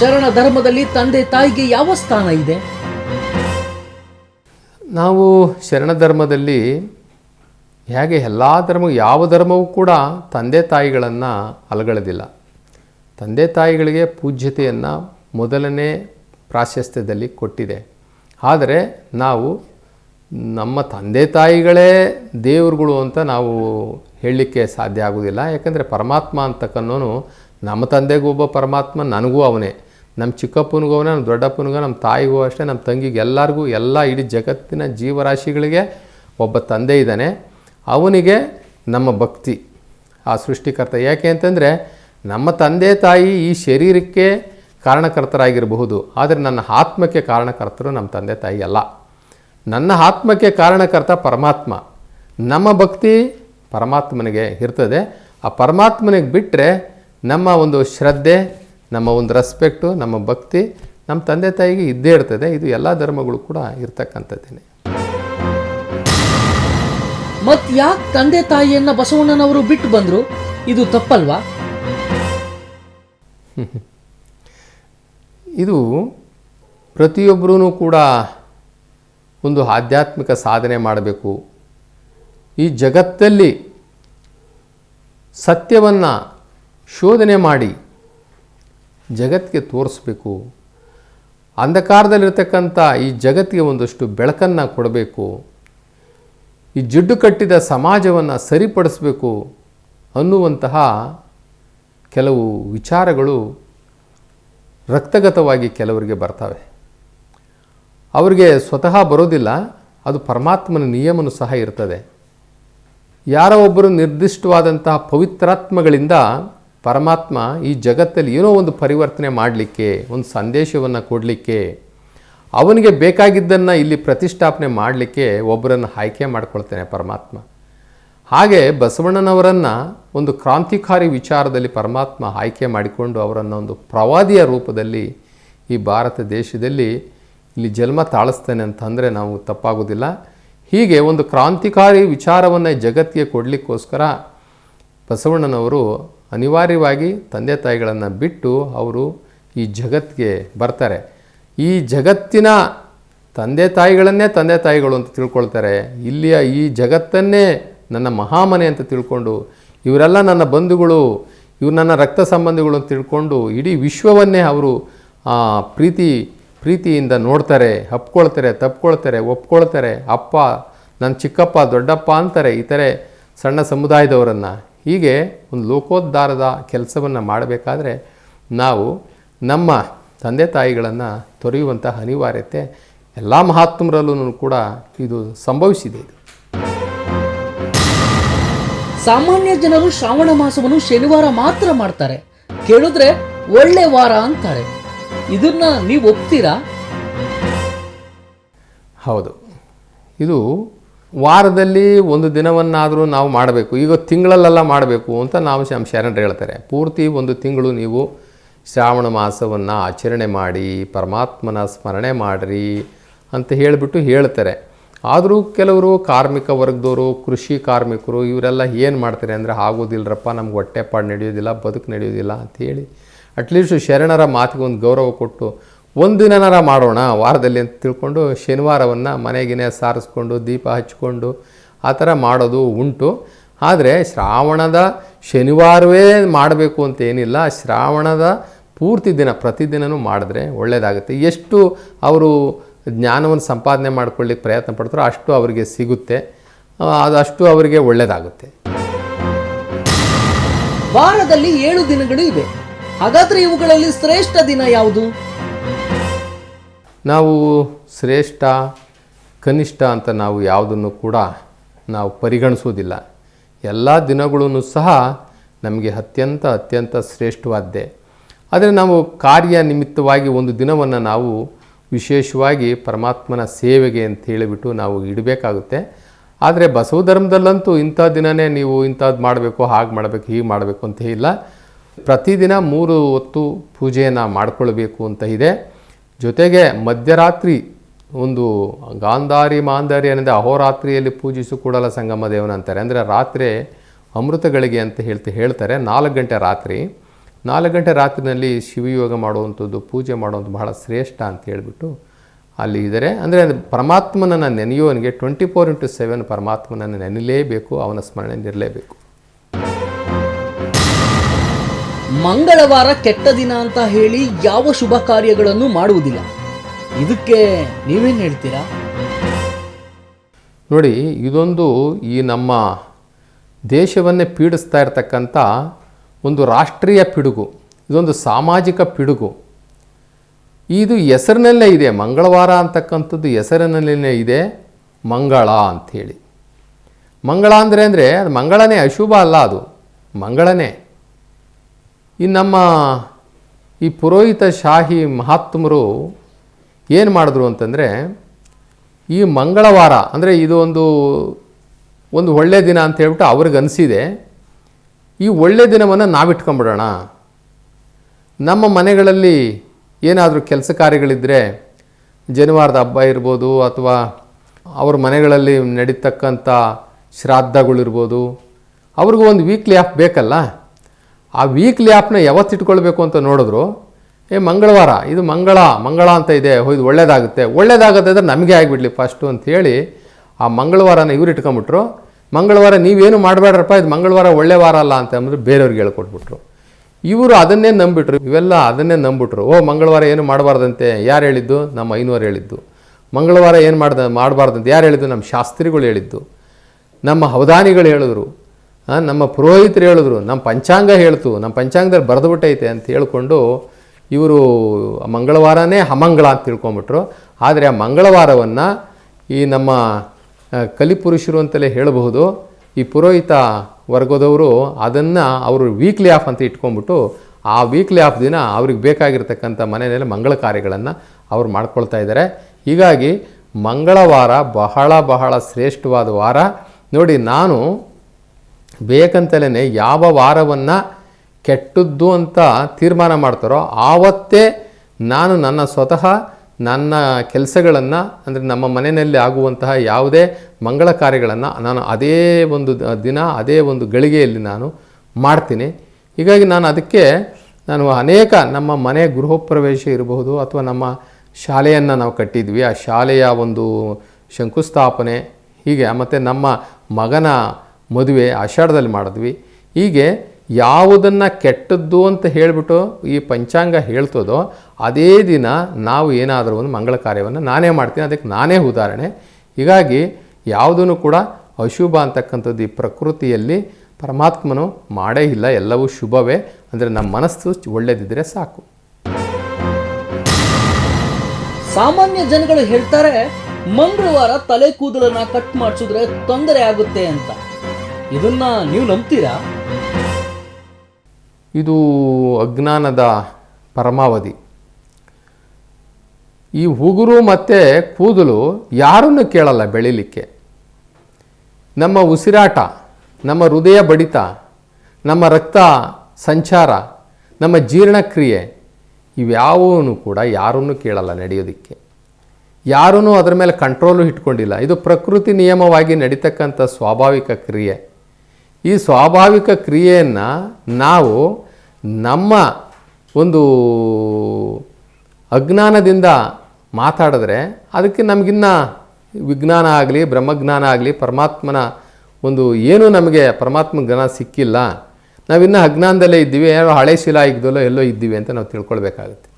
ಶರಣ ಧರ್ಮದಲ್ಲಿ ತಂದೆ ತಾಯಿಗೆ ಯಾವ ಸ್ಥಾನ ಇದೆ? ನಾವು ಶರಣ ಧರ್ಮದಲ್ಲಿ ಹೇಗೆ ಎಲ್ಲ ಧರ್ಮ ಯಾವ ಧರ್ಮವೂ ಕೂಡ ತಂದೆ ತಾಯಿಗಳನ್ನು ಅಲಗಳದಿಲ್ಲ. ತಂದೆ ತಾಯಿಗಳಿಗೆ ಪೂಜ್ಯತೆಯನ್ನು ಮೊದಲನೇ ಪ್ರಾಶಸ್ತ್ಯದಲ್ಲಿ ಕೊಟ್ಟಿದೆ. ಆದರೆ ನಾವು ನಮ್ಮ ತಂದೆ ತಾಯಿಗಳೇ ದೇವರುಗಳು ಅಂತ ನಾವು ಹೇಳಲಿಕ್ಕೆ ಸಾಧ್ಯ ಆಗೋದಿಲ್ಲ ಯಾಕಂದರೆ ಪರಮಾತ್ಮ ಅಂತಕ್ಕನ್ನೋನು ನಮ್ಮ ತಂದೆಗೂ ಒಬ್ಬ ಪರಮಾತ್ಮ, ನನಗೂ ಅವನೇ. ನಮ್ಮ ಚಿಕ್ಕಪ್ಪನಿಗೂ ನಮ್ಮ ದೊಡ್ಡಪ್ಪನಿಗೂ ನಮ್ಮ ತಾಯಿಗೂ ಅಷ್ಟೇ ನಮ್ಮ ತಂಗಿಗೆ, ಎಲ್ಲರಿಗೂ, ಎಲ್ಲ ಇಡೀ ಜಗತ್ತಿನ ಜೀವರಾಶಿಗಳಿಗೆ ಒಬ್ಬ ತಂದೆ ಇದ್ದಾನೆ. ಅವನಿಗೆ ನಮ್ಮ ಭಕ್ತಿ, ಆ ಸೃಷ್ಟಿಕರ್ತ. ಯಾಕೆ ಅಂತಂದರೆ, ನಮ್ಮ ತಂದೆ ತಾಯಿ ಈ ಶರೀರಕ್ಕೆ ಕಾರಣಕರ್ತರಾಗಿರಬಹುದು, ಆದರೆ ನನ್ನ ಆತ್ಮಕ್ಕೆ ಕಾರಣಕರ್ತರು ನಮ್ಮ ತಂದೆ ತಾಯಿ ಅಲ್ಲ. ನನ್ನ ಆತ್ಮಕ್ಕೆ ಕಾರಣಕರ್ತ ಪರಮಾತ್ಮ. ನಮ್ಮ ಭಕ್ತಿ ಪರಮಾತ್ಮನಿಗೆ ಇರ್ತದೆ. ಆ ಪರಮಾತ್ಮನಿಗೆ ಬಿಟ್ಟರೆ ನಮ್ಮ ಒಂದು ಶ್ರದ್ಧೆ ನಮ್ಮ ಒಂದು ರೆಸ್ಪೆಕ್ಟು ನಮ್ಮ ಭಕ್ತಿ ನಮ್ಮ ತಂದೆ ತಾಯಿಗೆ ಇದ್ದೇ ಇರ್ತದೆ. ಇದು ಎಲ್ಲ ಧರ್ಮಗಳು ಕೂಡ ಇರ್ತಕ್ಕಂಥದ್ದೇನೆ. ಮತ್ ಯಾಕೆ ತಂದೆ ತಾಯಿಯನ್ನು ಬಸವಣ್ಣನವರು ಬಿಟ್ಟು ಬಂದರು? ಇದು ತಪ್ಪಲ್ವಾ? ಇದು ಪ್ರತಿಯೊಬ್ಬರೂ ಕೂಡ ಒಂದು ಆಧ್ಯಾತ್ಮಿಕ ಸಾಧನೆ ಮಾಡಬೇಕು. ಈ ಜಗತ್ತಲ್ಲಿ ಸತ್ಯವನ್ನು ಶೋಧನೆ ಮಾಡಿ ಜಗತ್ತಿಗೆ ತೋರಿಸ್ಬೇಕು. ಅಂಧಕಾರದಲ್ಲಿರ್ತಕ್ಕಂಥ ಈ ಜಗತ್ತಿಗೆ ಒಂದಷ್ಟು ಬೆಳಕನ್ನು ಕೊಡಬೇಕು. ಈ ಜಿಡ್ಡು ಕಟ್ಟಿದ ಸಮಾಜವನ್ನು ಸರಿಪಡಿಸಬೇಕು ಅನ್ನುವಂತಹ ಕೆಲವು ವಿಚಾರಗಳು ರಕ್ತಗತವಾಗಿ ಕೆಲವರಿಗೆ ಬರ್ತವೆ. ಅವರಿಗೆ ಸ್ವತಃ ಬರೋದಿಲ್ಲ, ಅದು ಪರಮಾತ್ಮನ ನಿಯಮನೂ ಸಹ ಇರ್ತದೆ. ಯಾರೋ ಒಬ್ಬರು ನಿರ್ದಿಷ್ಟವಾದಂತಹ ಪವಿತ್ರಾತ್ಮಗಳಿಂದ ಪರಮಾತ್ಮ ಈ ಜಗತ್ತಲ್ಲಿ ಏನೋ ಒಂದು ಪರಿವರ್ತನೆ ಮಾಡಲಿಕ್ಕೆ, ಒಂದು ಸಂದೇಶವನ್ನು ಕೊಡಲಿಕ್ಕೆ, ಅವನಿಗೆ ಬೇಕಾಗಿದ್ದನ್ನು ಇಲ್ಲಿ ಪ್ರತಿಷ್ಠಾಪನೆ ಮಾಡಲಿಕ್ಕೆ ಒಬ್ಬರನ್ನು ಆಯ್ಕೆ ಮಾಡ್ಕೊಳ್ತೇನೆ ಪರಮಾತ್ಮ. ಹಾಗೆ ಬಸವಣ್ಣನವರನ್ನು ಒಂದು ಕ್ರಾಂತಿಕಾರಿ ವಿಚಾರದಲ್ಲಿ ಪರಮಾತ್ಮ ಆಯ್ಕೆ ಮಾಡಿಕೊಂಡು ಅವರನ್ನು ಒಂದು ಪ್ರವಾದಿಯ ರೂಪದಲ್ಲಿ ಈ ಭಾರತ ದೇಶದಲ್ಲಿ ಇಲ್ಲಿ ಜನ್ಮ ತಾಳಿಸ್ತೇನೆ ಅಂತಂದರೆ ನಾವು ತಪ್ಪಾಗೋದಿಲ್ಲ. ಹೀಗೆ ಒಂದು ಕ್ರಾಂತಿಕಾರಿ ವಿಚಾರವನ್ನು ಜಗತ್ತಿಗೆ ಕೊಡಲಿಕ್ಕೋಸ್ಕರ ಬಸವಣ್ಣನವರು ಅನಿವಾರ್ಯವಾಗಿ ತಂದೆ ತಾಯಿಗಳನ್ನು ಬಿಟ್ಟು ಅವರು ಈ ಜಗತ್ತಿಗೆ ಬರ್ತಾರೆ. ಈ ಜಗತ್ತಿನ ತಂದೆ ತಾಯಿಗಳನ್ನೇ ತಂದೆ ತಾಯಿಗಳು ಅಂತ ತಿಳ್ಕೊಳ್ತಾರೆ. ಇಲ್ಲಿಯ ಈ ಜಗತ್ತನ್ನೇ ನನ್ನ ಮಹಾಮನೆ ಅಂತ ತಿಳ್ಕೊಂಡು ಇವರೆಲ್ಲ ನನ್ನ ಬಂಧುಗಳು, ಇವ್ರು ನನ್ನ ರಕ್ತ ಸಂಬಂಧಿಗಳು ಅಂತ ತಿಳ್ಕೊಂಡು ಇಡೀ ವಿಶ್ವವನ್ನೇ ಅವರು ಪ್ರೀತಿ, ಪ್ರೀತಿಯಿಂದ ನೋಡ್ತಾರೆ, ಹಪ್ಕೊಳ್ತಾರೆ, ತಪ್ಕೊಳ್ತಾರೆ, ಒಪ್ಕೊಳ್ತಾರೆ. ಅಪ್ಪ ನನ್ನ ಚಿಕ್ಕಪ್ಪ, ದೊಡ್ಡಪ್ಪ ಅಂತಾರೆ. ಇತರೆ ಸಣ್ಣ ಸಮುದಾಯದವರನ್ನು ಹೀಗೆ ಒಂದು ಲೋಕೋದ್ಧಾರದ ಕೆಲಸವನ್ನು ಮಾಡಬೇಕಾದ್ರೆ ನಾವು ನಮ್ಮ ತಂದೆ ತಾಯಿಗಳನ್ನು ತೊರೆಯುವಂತಹ ಅನಿವಾರ್ಯತೆ ಎಲ್ಲ ಮಹಾತ್ಮರಲ್ಲೂ ಕೂಡ ಇದು ಸಂಭವಿಸಿದೆ ಇದು. ಸಾಮಾನ್ಯ ಜನರು ಶ್ರಾವಣ ಮಾಸವನ್ನು ಶನಿವಾರ ಮಾತ್ರ ಮಾಡ್ತಾರೆ. ಕೇಳಿದ್ರೆ ಒಳ್ಳೆ ವಾರ ಅಂತಾರೆ. ಇದನ್ನ ನೀವು ಒಪ್ತೀರಾ? ಹೌದು. ಇದು ವಾರದಲ್ಲಿ ಒಂದು ದಿನವನ್ನಾದರೂ ನಾವು ಮಾಡಬೇಕು. ಈಗ ತಿಂಗಳಲ್ಲೆಲ್ಲ ಮಾಡಬೇಕು ಅಂತ ನಾವು ನಮ್ಮ ಶರಣರು ಹೇಳ್ತಾರೆ. ಪೂರ್ತಿ ಒಂದು ತಿಂಗಳು ನೀವು ಶ್ರಾವಣ ಮಾಸವನ್ನು ಆಚರಣೆ ಮಾಡಿ, ಪರಮಾತ್ಮನ ಸ್ಮರಣೆ ಮಾಡಿರಿ ಅಂತ ಹೇಳಿಬಿಟ್ಟು ಹೇಳ್ತಾರೆ. ಆದರೂ ಕೆಲವರು ಕಾರ್ಮಿಕ ವರ್ಗದವರು, ಕೃಷಿ ಕಾರ್ಮಿಕರು ಇವರೆಲ್ಲ ಏನು ಮಾಡ್ತಾರೆ ಅಂದರೆ ಆಗೋದಿಲ್ಲರಪ್ಪ ನಮ್ಗೆ ಹೊಟ್ಟೆಪಾಡು ನಡೆಯೋದಿಲ್ಲ, ಬದುಕು ನಡೆಯೋದಿಲ್ಲ ಅಂಥೇಳಿ ಅಟ್ಲೀಸ್ಟ್ ಶರಣರ ಮಾತಿಗೆ ಒಂದು ಗೌರವ ಕೊಟ್ಟು ಒಂದು ಮಾಡೋಣ ವಾರದಲ್ಲಿ ಅಂತ ತಿಳ್ಕೊಂಡು ಶನಿವಾರವನ್ನು ಮನೆಗಿನೇ ಸಾರಿಸ್ಕೊಂಡು ದೀಪ ಹಚ್ಕೊಂಡು ಆ ಥರ ಮಾಡೋದು ಉಂಟು. ಆದರೆ ಶ್ರಾವಣದ ಶನಿವಾರವೇ ಮಾಡಬೇಕು ಅಂತ ಏನಿಲ್ಲ. ಶ್ರಾವಣದ ಪೂರ್ತಿ ದಿನ ಪ್ರತಿದಿನವೂ ಮಾಡಿದ್ರೆ ಒಳ್ಳೆಯದಾಗುತ್ತೆ ಎಷ್ಟು ಅವರು ಜ್ಞಾನವನ್ನು ಸಂಪಾದನೆ ಮಾಡ್ಕೊಳ್ಳಿಕ್ಕೆ ಪ್ರಯತ್ನ ಪಡ್ತಾರೋ ಅಷ್ಟು ಅವರಿಗೆ ಸಿಗುತ್ತೆ. ಅದಷ್ಟು ಅವರಿಗೆ ಒಳ್ಳೆಯದಾಗುತ್ತೆ ವಾರದಲ್ಲಿ ಏಳು ದಿನಗಳು ಇವೆ. ಹಾಗಾದರೆ ಇವುಗಳಲ್ಲಿ ಶ್ರೇಷ್ಠ ದಿನ ಯಾವುದು? ನಾವು ಶ್ರೇಷ್ಠ, ಕನಿಷ್ಠ ಅಂತ ನಾವು ಯಾವುದನ್ನು ಕೂಡ ನಾವು ಪರಿಗಣಿಸುವುದಿಲ್ಲ. ಎಲ್ಲ ದಿನಗಳೂ ಸಹ ನಮಗೆ ಅತ್ಯಂತ ಅತ್ಯಂತ ಶ್ರೇಷ್ಠವಾದ್ದೇ. ಆದರೆ ನಾವು ಕಾರ್ಯ ನಿಮಿತ್ತವಾಗಿ ಒಂದು ದಿನವನ್ನು ನಾವು ವಿಶೇಷವಾಗಿ ಪರಮಾತ್ಮನ ಸೇವೆಗೆ ಅಂತ ಹೇಳಿಬಿಟ್ಟು ನಾವು ಇಡಬೇಕಾಗುತ್ತೆ. ಆದರೆ ಬಸವ ಧರ್ಮದಲ್ಲಂತೂ ಇಂಥ ದಿನನೇ ನೀವು ಇಂಥದ್ದು ಮಾಡಬೇಕು, ಹಾಗೆ ಮಾಡಬೇಕು, ಹೀಗೆ ಮಾಡಬೇಕು ಅಂತ ಇಲ್ಲ. ಪ್ರತಿದಿನ ಮೂರು ಹೊತ್ತು ಪೂಜೆಯನ್ನು ಮಾಡಿಕೊಳ್ಬೇಕು ಅಂತ ಇದೆ. ಜೊತೆಗೆ ಮಧ್ಯರಾತ್ರಿ ಒಂದು ಗಾಂಧಾರಿ ಮಾಂಧಾರಿ ಏನಂದರೆ ಅಹೋರಾತ್ರಿಯಲ್ಲಿ ಪೂಜಿಸು ಕೂಡಲ ಸಂಗಮ ದೇವನ ಅಂತಾರೆ. ಅಂದರೆ ರಾತ್ರಿ ಅಮೃತಗಳಿಗೆ ಅಂತ ಹೇಳ್ತಾ, ಹೇಳ್ತಾರೆ. ನಾಲ್ಕು ಗಂಟೆ ರಾತ್ರಿ. ನಾಲ್ಕು ಗಂಟೆ ರಾತ್ರಿನಲ್ಲಿ ಶಿವಯೋಗ ಮಾಡುವಂಥದ್ದು, ಪೂಜೆ ಮಾಡುವಂಥದ್ದು ಬಹಳ ಶ್ರೇಷ್ಠ ಅಂತ ಹೇಳಿಬಿಟ್ಟು ಅಲ್ಲಿ ಇದ್ದಾರೆ ಅಂದರೆ ಪರಮಾತ್ಮನನ್ನು ನೆನೆಯುವವನಿಗೆ ಟ್ವೆಂಟಿ ಫೋರ್ ಇಂಟು ಸೆವೆನ್ ಪರಮಾತ್ಮನನ್ನು ನೆನಲೇಬೇಕು, ಅವನ ಸ್ಮರಣೆ ಇರಲೇಬೇಕು. ಮಂಗಳವಾರ ಕೆಟ್ಟ ದಿನ ಅಂತ ಹೇಳಿ ಯಾವ ಶುಭ ಕಾರ್ಯಗಳನ್ನು ಮಾಡುವುದಿಲ್ಲ. ಇದಕ್ಕೆ ನೀವೇನು ಹೇಳ್ತೀರಾ? ನೋಡಿ, ಇದೊಂದು ಈ ನಮ್ಮ ದೇಶವನ್ನೇ ಪೀಡಿಸ್ತಾ ಇರತಕ್ಕಂಥ ಒಂದು ರಾಷ್ಟ್ರೀಯ ಪಿಡುಗು, ಇದೊಂದು ಸಾಮಾಜಿಕ ಪಿಡುಗು. ಇದು ಹೆಸರಿನಲ್ಲೇ ಇದೆ, ಮಂಗಳವಾರ ಅಂತಕ್ಕಂಥದ್ದು ಹೆಸರಿನಲ್ಲೇ ಇದೆ, ಮಂಗಳ ಅಂಥೇಳಿ. ಮಂಗಳ ಅಂದರೆ ಅಂದರೆ ಅದು ಮಂಗಳನೇ ಅಶುಭ ಅಲ್ಲ ಅದು, ಮಂಗಳನೇ. ಈ ನಮ್ಮ ಈ ಪುರೋಹಿತ ಶಾಹಿ ಮಹಾತ್ಮರು ಏನು ಮಾಡಿದ್ರು ಅಂತಂದರೆ, ಈ ಮಂಗಳವಾರ, ಅಂದರೆ ಇದು ಒಂದು ಒಂದು ಒಳ್ಳೆಯ ದಿನ ಅಂತ ಹೇಳ್ಬಿಟ್ಟು ಅವ್ರಿಗೆ ಅನಿಸಿದೆ. ಈ ಒಳ್ಳೆಯ ದಿನವನ್ನು ನಾವಿಟ್ಕೊಂಬಿಡೋಣ. ನಮ್ಮ ಮನೆಗಳಲ್ಲಿ ಏನಾದರೂ ಕೆಲಸ ಕಾರ್ಯಗಳಿದ್ದರೆ ಜನಿವಾರದ ಹಬ್ಬ ಇರ್ಬೋದು ಅಥವಾ ಅವ್ರ ಮನೆಗಳಲ್ಲಿ ನಡೀತಕ್ಕಂಥ ಶ್ರಾದ್ದಗಳಿರ್ಬೋದು, ಅವ್ರಿಗೂ ಒಂದು ವೀಕ್ಲಿ ಆಫ್ ಬೇಕಲ್ಲ? ಆ ವೀಕ್ಲಿ ಆ್ಯಪ್ನ ಯಾವತ್ತು ಇಟ್ಕೊಳ್ಬೇಕು ಅಂತ ನೋಡಿದ್ರು, ಏ ಮಂಗಳವಾರ, ಇದು ಮಂಗಳ ಮಂಗಳ ಅಂತ ಇದೆ ಇದು ಒಳ್ಳೇದಾಗುತ್ತೆ ಒಳ್ಳೇದಾಗುತ್ತೆ ಅಂದರೆ ನಮಗೆ ಆಗಿಬಿಡಲಿ ಫಸ್ಟು ಅಂಥೇಳಿ ಆ ಮಂಗಳವಾರನ ಇವ್ರು ಇಟ್ಕೊಂಬಿಟ್ರು ಮಂಗಳವಾರ ನೀವೇನು ಮಾಡಬೇಡ್ರಪ್ಪ, ಇದು ಮಂಗಳವಾರ ಒಳ್ಳೆ ವಾರ ಅಲ್ಲ ಅಂತ ಅಂದರೆ ಬೇರೆಯವ್ರಿಗೆ ಹೇಳ್ಕೊಟ್ಬಿಟ್ರು. ಇವರು ಅದನ್ನೇ ನಂಬಿಟ್ರು, ಇವೆಲ್ಲ ಅದನ್ನೇ ನಂಬಿಟ್ರು ಓ, ಮಂಗಳವಾರ ಏನು ಮಾಡಬಾರ್ದಂತೆ, ಯಾರು ಹೇಳಿದ್ದು? ನಮ್ಮ ಐನೂರು ಹೇಳಿದ್ದು. ಮಂಗಳವಾರ ಏನು ಮಾಡ್ದ, ಮಾಡಬಾರ್ದಂತೆ, ಯಾರು ಹೇಳಿದ್ದು? ನಮ್ಮ ಶಾಸ್ತ್ರಿಗಳು ಹೇಳಿದ್ದು. ನಮ್ಮ ಅವಧಾನಿಗಳು ಹೇಳಿದ್ರು. ನಮ್ಮ ಪುರೋಹಿತರು ಹೇಳಿದ್ರು ನಮ್ಮ ಪಂಚಾಂಗ ಹೇಳ್ತು ನಮ್ಮ ಪಂಚಾಂಗದಲ್ಲಿ ಬರೆದುಬಿಟ್ಟೈತೆ ಅಂತ ಹೇಳಿಕೊಂಡು ಇವರು ಮಂಗಳವಾರನೇ ಅಮಂಗಳ ಅಂತ ತಿಳ್ಕೊಂಬಿಟ್ರು. ಆದರೆ ಆ ಮಂಗಳವಾರವನ್ನು ಈ ನಮ್ಮ ಕಲಿಪುರುಷರು ಅಂತಲೇ ಹೇಳಬಹುದು. ಈ ಪುರೋಹಿತ ವರ್ಗದವರು ಅದನ್ನು ಅವರು ವೀಕ್ಲಿ ಆಫ್ ಅಂತ ಇಟ್ಕೊಂಡ್ಬಿಟ್ಟು ಆ ವೀಕ್ಲಿ ಆಫ್ ದಿನ ಅವ್ರಿಗೆ ಬೇಕಾಗಿರ್ತಕ್ಕಂಥ ಮನೆಯಲ್ಲಿ ಮಂಗಳ ಕಾರ್ಯಗಳನ್ನು ಅವ್ರು ಮಾಡ್ಕೊಳ್ತಾ ಇದ್ದಾರೆ. ಹೀಗಾಗಿ ಮಂಗಳವಾರ ಬಹಳ ಬಹಳ ಶ್ರೇಷ್ಠವಾದ ವಾರ. ನೋಡಿ, ನಾನು ಬೇಕಂತಲೇ ಯಾವ ವಾರವನ್ನು ಕೆಟ್ಟದ್ದು ಅಂತ ತೀರ್ಮಾನ ಮಾಡ್ತಾರೋ ಆವತ್ತೇ ನಾನು ನನ್ನ ಸ್ವತಃ ನನ್ನ ಕೆಲಸಗಳನ್ನು, ಅಂದರೆ ನಮ್ಮ ಮನೆಯಲ್ಲಿ ಆಗುವಂತಹ ಯಾವುದೇ ಮಂಗಳ ಕಾರ್ಯಗಳನ್ನು ನಾನು ಅದೇ ಒಂದು ದಿನ, ಅದೇ ಒಂದು ಗಳಿಗೆಯಲ್ಲಿ ನಾನು ಮಾಡ್ತೀನಿ. ಹೀಗಾಗಿ ನಾನು ಅದಕ್ಕೆ ನಾನು ಅನೇಕ ನಮ್ಮ ಮನೆ ಗೃಹಪ್ರವೇಶ ಇರಬಹುದು ಅಥವಾ ನಮ್ಮ ಶಾಲೆಯನ್ನು ನಾವು ಕಟ್ಟಿದ್ವಿ. ಆ ಶಾಲೆಯ ಒಂದು ಶಂಕುಸ್ಥಾಪನೆ, ಹೀಗೆ ಮತ್ತು ನಮ್ಮ ಮಗನ ಮದುವೆ ಆಷಾಢದಲ್ಲಿ ಮಾಡಿದ್ವಿ. ಹೀಗೆ ಯಾವುದನ್ನು ಕೆಟ್ಟದ್ದು ಅಂತ ಹೇಳಿಬಿಟ್ಟು ಈ ಪಂಚಾಂಗ ಹೇಳ್ತದೋ ಅದೇ ದಿನ ನಾವು ಏನಾದರೂ ಒಂದು ಮಂಗಳ ಕಾರ್ಯವನ್ನು ನಾನೇ ಮಾಡ್ತೀನಿ, ಅದಕ್ಕೆ ನಾನೇ ಉದಾಹರಣೆ. ಹೀಗಾಗಿ ಯಾವುದೂ ಕೂಡ ಅಶುಭ ಅಂತಕ್ಕಂಥದ್ದು ಈ ಪ್ರಕೃತಿಯಲ್ಲಿ ಪರಮಾತ್ಮನು ಮಾಡೇ ಇಲ್ಲ, ಎಲ್ಲವೂ ಶುಭವೇ. ಅಂದರೆ ನಮ್ಮ ಮನಸ್ಸು ಒಳ್ಳೆದಿದ್ದರೆ ಸಾಕು. ಸಾಮಾನ್ಯ ಜನಗಳು ಹೇಳ್ತಾರೆ, ಮಂಗಳವಾರ ತಲೆ ಕೂದಲನ್ನು ಕಟ್ ಮಾಡಿಸಿದ್ರೆ ತೊಂದರೆ ಆಗುತ್ತೆ ಅಂತ. ಇದನ್ನ ನೀವು ನಂಬ್ತೀರಾ? ಇದು ಅಜ್ಞಾನದ ಪರಮಾವಧಿ. ಈ ಉಗುರು ಮತ್ತು ಕೂದಲು ಯಾರನ್ನು ಕೇಳಲ್ಲ ಬೆಳಿಲಿಕ್ಕೆ? ನಮ್ಮ ಉಸಿರಾಟ, ನಮ್ಮ ಹೃದಯ ಬಡಿತ, ನಮ್ಮ ರಕ್ತ ಸಂಚಾರ, ನಮ್ಮ ಜೀರ್ಣಕ್ರಿಯೆ ಇವ್ಯಾವೂ ಕೂಡ ಯಾರನ್ನು ಕೇಳಲ್ಲ ನಡೆಯೋದಕ್ಕೆ. ಯಾರೂ ಅದರ ಮೇಲೆ ಕಂಟ್ರೋಲು ಇಟ್ಕೊಂಡಿಲ್ಲ. ಇದು ಪ್ರಕೃತಿ ನಿಯಮವಾಗಿ ನಡೀತಕ್ಕಂಥ ಸ್ವಾಭಾವಿಕ ಕ್ರಿಯೆ. ಈ ಸ್ವಾಭಾವಿಕ ಕ್ರಿಯೆಯನ್ನು ನಾವು ನಮ್ಮ ಒಂದು ಅಜ್ಞಾನದಿಂದ ಮಾತಾಡಿದ್ರೆ ಅದಕ್ಕೆ ನಮಗಿನ್ನ ವಿಜ್ಞಾನ ಆಗಲಿ, ಬ್ರಹ್ಮಜ್ಞಾನ ಆಗಲಿ, ಪರಮಾತ್ಮನ ಒಂದು ಏನು ನಮಗೆ ಪರಮಾತ್ಮ ಜ್ಞಾನ ಸಿಕ್ಕಿಲ್ಲ, ನಾವಿನ್ನೂ ಅಜ್ಞಾನದಲ್ಲೇ ಇದ್ದೀವಿ, ಏನೋ ಹಳೆ ಶಿಲಾ ಇದ್ದಲ್ಲೋ ಎಲ್ಲೋ ಇದ್ದೀವಿ ಅಂತ ನಾವು ತಿಳ್ಕೊಳ್ಬೇಕಾಗುತ್ತೆ.